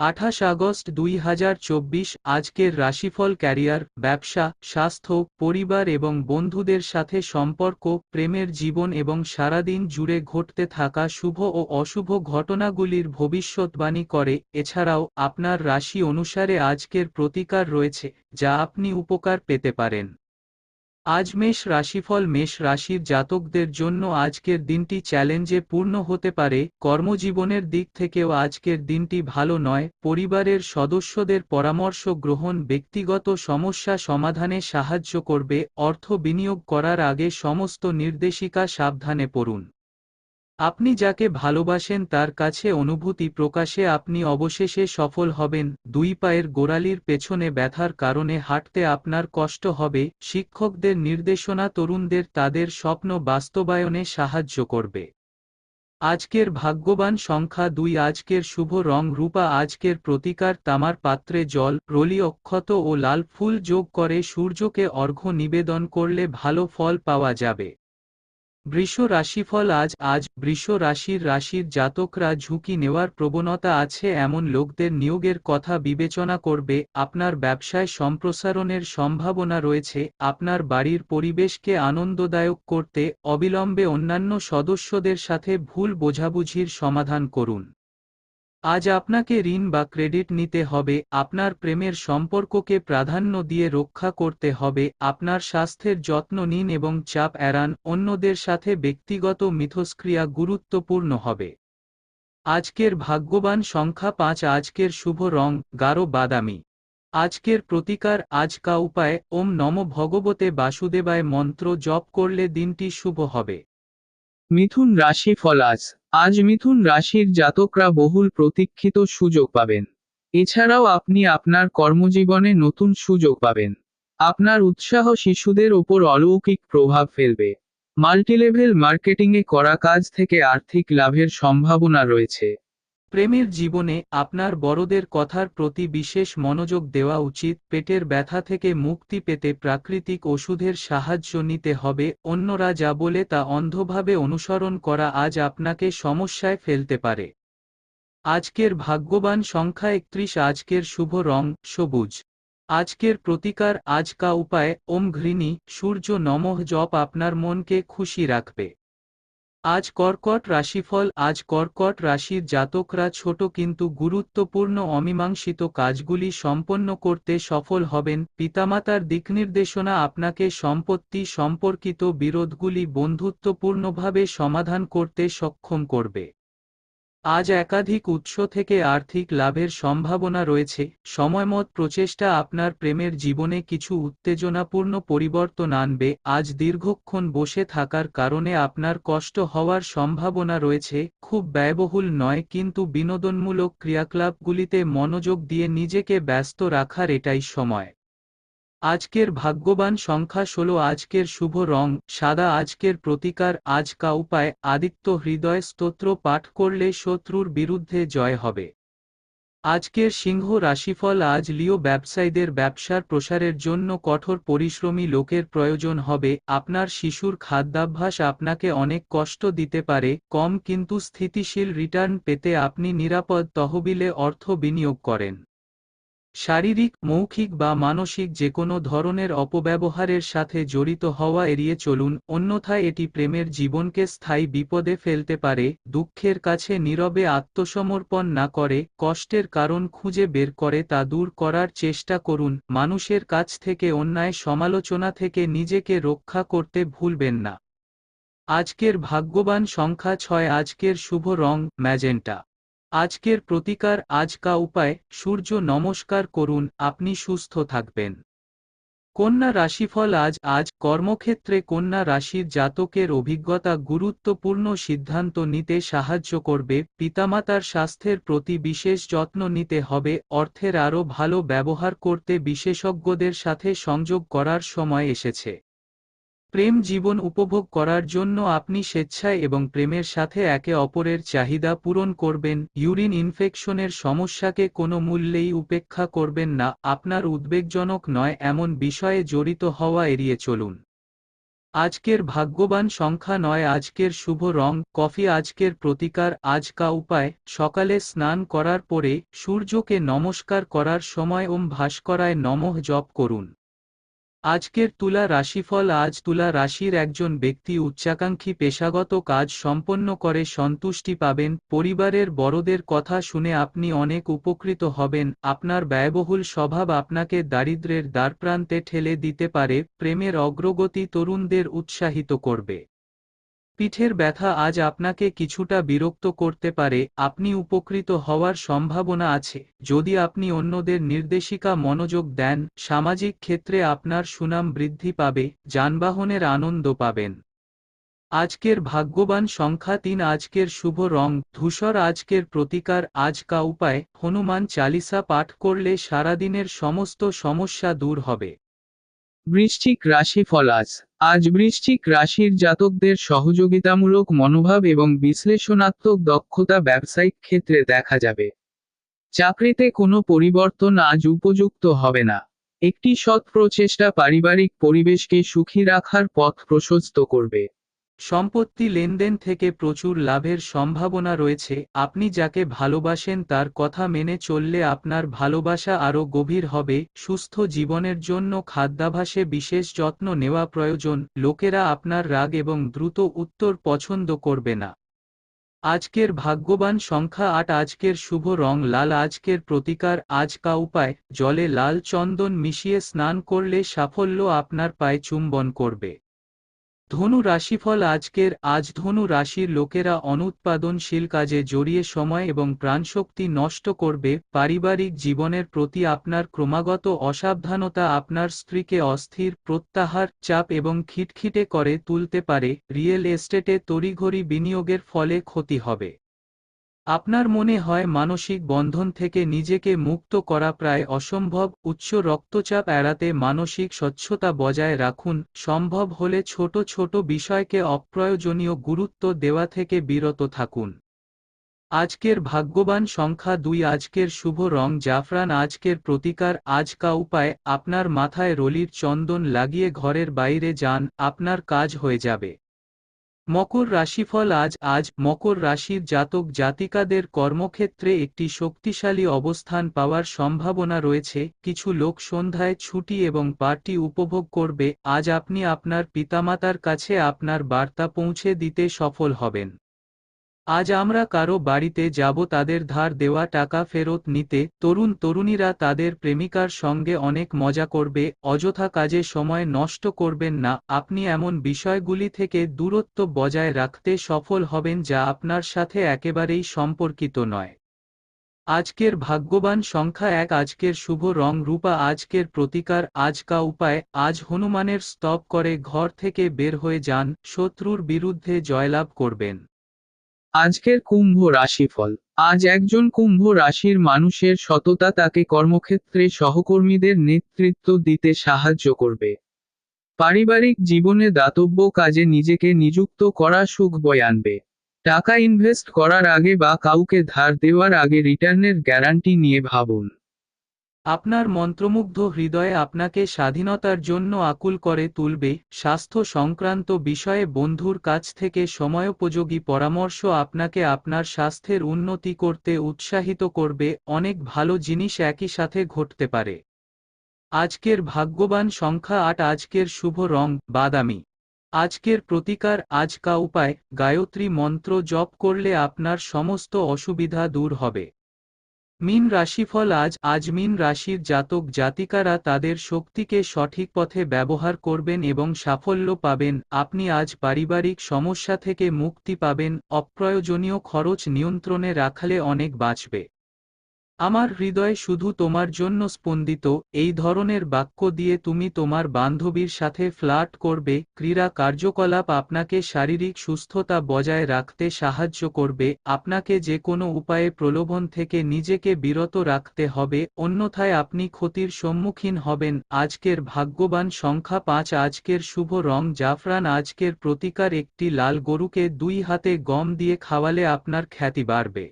আঠাশ আগস্ট দুই হাজার চব্বিশ আজকের রাশিফল ক্যারিয়ার, ব্যবসা, স্বাস্থ্য, পরিবার এবং বন্ধুদের সাথে সম্পর্ক, প্রেমের জীবন এবং সারাদিন জুড়ে ঘটতে থাকা শুভ ও অশুভ ঘটনাগুলির ভবিষ্যৎবাণী করে। এছাড়াও আপনার রাশি অনুসারে আজকের প্রতিকার রয়েছে, যা আপনি উপকার পেতে পারেন। আজ মেষ রাশিফল, মেষ রাশির জাতকদের জন্য আজকের দিনটি চ্যালেঞ্জে পূর্ণ হতে পারে। কর্মজীবনের দিক থেকেও আজকের দিনটি ভালো নয়। পরিবারের সদস্যদের পরামর্শ গ্রহণ ব্যক্তিগত সমস্যা সমাধানে সাহায্য করবে। অর্থ বিনিয়োগ করার আগে সমস্ত নির্দেশিকা সাবধানে পড়ুন। আপনি যাকে ভালোবাসেন তার কাছে অনুভূতি প্রকাশে আপনি অবশেষে সফল হবেন। দুই পায়ের গোড়ালির পেছনে ব্যথার কারণে হাঁটতে আপনার কষ্ট হবে। শিক্ষকদের নির্দেশনা তরুণদের তাদের স্বপ্ন বাস্তবায়নে সাহায্য করবে। আজকের ভাগ্যবান সংখ্যা দুই, আজকের শুভ রং রূপা, আজকের প্রতিকার তামার পাত্রে জল, রলি অক্ষত ও লাল ফুল যোগ করে সূর্যকে অর্ঘ্য নিবেদন করলে ভালো ফল পাওয়া যাবে। বৃষ রাশিফল আজ আজ বৃষ রাশির রাশির জাতকরা ঝুঁকি নেওয়ার প্রবণতা আছে এমন লোকদের নিয়োগের কথা বিবেচনা করবে, আপনার ব্যবসায় সম্প্রসারণের সম্ভাবনা রয়েছে, আপনার বাড়ির পরিবেশকে আনন্দদায়ক করতে, অবিলম্বে অন্যান্য সদস্যদের সাথে ভুল বোঝাবুঝির সমাধান করুন। আজ আপনাকে ঋণ বা ক্রেডিট নিতে হবে, আপনার প্রেমের সম্পর্ককে প্রাধান্য দিয়ে রক্ষা করতে হবে, আপনার স্বাস্থ্যের যত্ন নিন এবং চাপ এড়ান, অন্যদের সাথে ব্যক্তিগত মিথস্ক্রিয়া গুরুত্বপূর্ণ হবে। আজকের ভাগ্যবান সংখ্যা পাঁচ, আজকের শুভ রং, গাঢ় বাদামি। আজকের প্রতিকার আজকা উপায়, ওম নম ভগবতে বাসুদেবায় মন্ত্র জপ করলে দিনটি শুভ হবে। মিথুন রাশি ফলাজ আজ মিথুন রাশির জাতকরা বহুল প্রতীক্ষিত সুযোগ পাবেন। এছাড়াও আপনি আপনার কর্মজীবনে নতুন সুযোগ পাবেন। আপনার উৎসাহ শিশুদের ওপর অলৌকিক প্রভাব ফেলবে। মাল্টিলেভেল মার্কেটিংয়ে করা কাজ থেকে আর্থিক লাভের সম্ভাবনা রয়েছে। প্রেমের জীবনে আপনার বড়দের কথার প্রতি বিশেষ মনোযোগ দেওয়া উচিত, পেটের ব্যথা থেকে মুক্তি পেতে প্রাকৃতিক ওষুধের সাহায্য নিতে হবে, অন্যরা যা বলে তা অন্ধভাবে অনুসরণ করা আজ আপনাকে সমস্যায় ফেলতে পারে। আজকের ভাগ্যবান সংখ্যা একত্রিশ, আজকের শুভ রং সবুজ। আজকের প্রতিকার, আজকা উপায়, ওম ঘৃণী, সূর্য নমঃ, জপ আপনার মনকে খুশি রাখবে। আজ কর্কট রাশিফল, আজ কর্কট রাশির জাতকরা ছোট কিন্তু গুরুত্বপূর্ণ অমীমাংসিত কাজগুলি সম্পন্ন করতে সফল হবেন। পিতামাতার দিকনির্দেশনা আপনাকে সম্পত্তি সম্পর্কিত বিরোধগুলি বন্ধুত্বপূর্ণভাবে সমাধান করতে সক্ষম করবে। আজ একাধিক উৎস থেকে আর্থিক লাভের সম্ভাবনা রয়েছে। সময়মত প্রচেষ্টা আপনার প্রেমের জীবনে কিছু উত্তেজনাপূর্ণ পরিবর্তন আনবে। আজ দীর্ঘক্ষণ বসে থাকার কারণে আপনার কষ্ট হওয়ার সম্ভাবনা রয়েছে। খুব ব্যয়বহুল নয়, কিন্তু বিনোদনমূলক ক্রিয়াকলাপগুলিতে মনোযোগ দিয়ে নিজেকে ব্যস্ত রাখার এটাই সময়। আজকের ভাগ্যবান সংখ্যা ষোলো, আজকের শুভ রং, সাদা, আজকের প্রতিকার আজ কা উপায়, আদিত্য হৃদয়, স্তোত্র পাঠ করলে শত্রুর বিরুদ্ধে জয় হবে। আজকের সিংহ রাশিফল, আজ লিও ব্যবসায়ীদের ব্যবসার প্রসারের জন্য কঠোর পরিশ্রমী লোকের প্রয়োজন হবে। আপনার শিশুর খাদ্যাভ্যাস আপনাকে অনেক কষ্ট দিতে পারে, কম কিন্তু স্থিতিশীল রিটার্ন পেতে আপনি নিরাপদ তহবিলে অর্থ বিনিয়োগ করেন। শারীরিক, মৌখিক বা মানসিক যে কোনো ধরনের অপব্যবহারের সাথে জড়িত হওয়া এড়িয়ে চলুন, অন্যথায় এটি প্রেমের জীবনকে স্থায়ী বিপদে ফেলতে পারে, দুঃখের কাছে নীরবে আত্মসমর্পণ না করে, কষ্টের কারণ খুঁজে বের করে তা দূর করার চেষ্টা করুন, মানুষের কাছ থেকে অন্যায় সমালোচনা থেকে নিজেকে রক্ষা করতে ভুলবেন না। আজকের ভাগ্যবান সংখ্যা ছয়, আজকের শুভ রং, ম্যাজেন্টা। আজকের প্রতিকার আজকা উপায়, সূর্য নমস্কার করুন, আপনি সুস্থ থাকবেন। কন্যা রাশিফল আজ আজ কর্মক্ষেত্রে কন্যা রাশির জাতকের অভিজ্ঞতা গুরুত্বপূর্ণ সিদ্ধান্ত নিতে সাহায্য করবে, পিতামাতার স্বাস্থ্যের প্রতি বিশেষ যত্ন নিতে হবে, অর্থের আরও ভালো ব্যবহার করতে বিশেষজ্ঞদের সাথে সংযোগ করার সময় এসেছে। প্রেম জীবন উপভোগ করার জন্য আপনি স্বেচ্ছায় এবং প্রেমের সাথে একে অপরের চাহিদা পূরণ করবেন। ইউরিন ইনফেকশনের সমস্যাকে কোনো মূল্যেই উপেক্ষা করবেন না, আপনার উদ্বেগজনক নয় এমন বিষয়ে জড়িত হওয়া এড়িয়ে চলুন। আজকের ভাগ্যবান সংখ্যা নয়, আজকের শুভ রং, কফি আজকের প্রতিকার আজকা উপায়, সকালে স্নান করার পরে সূর্যকে নমস্কার করার সময় ওম ভাস্করায় নমঃ জপ করুন। আজকের তুলা রাশিফল আজ তুলা রাশির একজন ব্যক্তি উচ্চাকাঙ্ক্ষী পেশাগত কাজ সম্পন্ন করে সন্তুষ্টি পাবেন। পরিবারের বড়দের কথা শুনে আপনি অনেক উপকৃত হবেন। আপনার ব্যয়বহুল স্বভাব আপনাকে দারিদ্রের দ্বারপ্রান্তে ঠেলে দিতে পারে। প্রেমের অগ্রগতি তরুণদের উৎসাহিত করবে। পিঠের ব্যথা আজ আপনাকে কিছুটা বিরক্ত করতে পারে, আপনি উপকৃত হওয়ার সম্ভাবনা আছে। যদি আপনি অন্যদের নির্দেশিকা মনোযোগ দেন, সামাজিক ক্ষেত্রে আপনার সুনাম বৃদ্ধি পাবে, যানবাহনের আনন্দ পাবেন। আজকের ভাগ্যবান সংখ্যা তিন, আজকের শুভ রং, ধূসর আজকের প্রতিকার আজকা উপায় হনুমান চালিসা পাঠ করলে সারাদিনের সমস্ত সমস্যা দূর হবে। বৃশ্চিক রাশি ফলাজ আজ বৃশ্চিক রাশির জাতকদের সহযোগিতামূলক মনোভাব এবং বিশ্লেষণাত্মক দক্ষতা ব্যবসায়িক ক্ষেত্রে দেখা যাবে। চাকরিতে কোনো পরিবর্তন আজ উপযুক্ত হবে না। একটি সৎ প্রচেষ্টা পারিবারিক পরিবেশকে সুখী রাখার পথ প্রশস্ত করবে। সম্পত্তি লেনদেন থেকে প্রচুর লাভের সম্ভাবনা রয়েছে, আপনি যাকে ভালোবাসেন তার কথা মেনে চললে আপনার ভালোবাসা আরও গভীর হবে, সুস্থ জীবনের জন্য খাদ্যাভাসে বিশেষ যত্ন নেওয়া প্রয়োজন, লোকেরা আপনার রাগ এবং দ্রুত উত্তর পছন্দ করবে না। আজকের ভাগ্যবান সংখ্যা আট, আজকের শুভ রং লাল, আজকের প্রতিকার, আজকা উপায়, জলে লাল চন্দন মিশিয়ে স্নান করলে সাফল্য আপনার পায়ে চুম্বন করবে। ধনু রাশিফল আজকের, আজ ধনু রাশির লোকেরা অনুৎপাদনশীল কাজে জড়িয়ে সময় এবং প্রাণশক্তি নষ্ট করবে, পারিবারিক জীবনের প্রতি আপনার ক্রমাগত অসাবধানতা আপনার স্ত্রীকে অস্থির, প্রত্যাহার, চাপ এবং খিটখিটে করে তুলতে পারে, রিয়েল এস্টেটে তড়িঘড়ি বিনিয়োগের ফলে ক্ষতি হবে। আপনার মনে হয় মানসিক বন্ধন থেকে নিজেকে মুক্ত করা প্রায় অসম্ভব, উচ্চ রক্তচাপ এড়াতে মানসিক স্বচ্ছতা বজায় রাখুন, সম্ভব হলে ছোট ছোট বিষয়কে অপ্রয়োজনীয় গুরুত্ব দেওয়া থেকে বিরত থাকুন। আজকের ভাগ্যবান সংখ্যা দুই, আজকের শুভ রং জাফরান, আজকের প্রতিকার, আজকা উপায়, আপনার মাথায় রলির চন্দন লাগিয়ে ঘরের বাইরে যান, আপনার কাজ হয়ে যাবে। মকর রাশিফল আজ আজ মকর রাশির জাতক জাতিকাদের কর্মক্ষেত্রে একটি শক্তিশালী অবস্থান পাওয়ার সম্ভাবনা রয়েছে, কিছু লোক সন্ধ্যায় ছুটি এবং পার্টি উপভোগ করবে, আজ আপনি আপনার পিতামাতার কাছে আপনার বার্তা পৌঁছে দিতে সফল হবেন। আজ আমরা কারও বাড়িতে যাব, তাদের ধার দেওয়া টাকা ফেরত নিতে। তরুণ তরুণীরা তাদের প্রেমিকার সঙ্গে অনেক মজা করবে, অযথা কাজে সময় নষ্ট করবেন না। আপনি এমন বিষয়গুলি থেকে দূরত্ব বজায় রাখতে সফল হবেন যা আপনার সাথে একেবারেই সম্পর্কিত নয়। আজকের ভাগ্যবান সংখ্যা এক, আজকের শুভ রং রূপা, আজকের প্রতিকার, আজকা উপায়। আজ হনুমানের স্তব করে ঘর থেকে বের হয়ে যান, শত্রুর বিরুদ্ধে জয়লাভ করবেন। আজকের কুম্ভ রাশিফল। আজ একজন কুম্ভ রাশির মানুষের সততা তাকে কর্মক্ষেত্রে সহকর্মীদের নেতৃত্ব দিতে সাহায্য করবে। পারিবারিক জীবনে দাতব্য কাজে নিজেকে নিযুক্ত করা সুখ বয় আনবে। টাকা ইনভেস্ট করার আগে বা কাউকে ধার দেওয়ার আগে রিটার্নের গ্যারান্টি নিয়ে ভাবুন। আপনার মন্ত্রমুগ্ধ হৃদয়ে আপনাকে স্বাধীনতার জন্য আকুল করে তুলবে, স্বাস্থ্য সংক্রান্ত বিষয়ে বন্ধুর কাছ থেকে সময়োপযোগী পরামর্শ আপনাকে আপনার স্বাস্থ্যের উন্নতি করতে উৎসাহিত করবে, অনেক ভালো জিনিস একই সাথে ঘটতে পারে। আজকের ভাগ্যবান সংখ্যা আট, আজকের শুভ রং, বাদামি। আজকের প্রতিকার, আজকা উপায়, গায়ত্রী মন্ত্র জপ করলে আপনার সমস্ত অসুবিধা দূর হবে। মিন রাশিফল আজ আজ মিন রাশির জাতক জাতিকারা তাদের শক্তিকে সঠিক পথে ব্যবহার করবেন এবং সাফল্য পাবেন। আপনি আজ পারিবারিক সমস্যা থেকে মুক্তি পাবেন। অপ্রয়োজনীয় খরচ নিয়ন্ত্রণে রাখলে অনেক বাঁচবে। আমার হৃদয় শুধু তোমার জন্য স্পন্দিত, এই ধরনের বাক্য দিয়ে তুমি তোমার বান্ধবীর সাথে ফ্লার্ট করবে, ক্রীড়া কার্যকলাপ আপনাকে শারীরিক সুস্থতা বজায় রাখতে সাহায্য করবে, আপনাকে যে কোনো উপায়ে প্রলোভন থেকে নিজেকে বিরত রাখতে হবে, অন্যথায় আপনি ক্ষতির সম্মুখীন হবেন, আজকের ভাগ্যবান সংখ্যা পাঁচ, আজকের শুভ রং জাফরান, আজকের প্রতিকার একটি লাল গরুকে দুই হাতে গম দিয়ে খাওয়ালে আপনার খ্যাতি বাড়বে।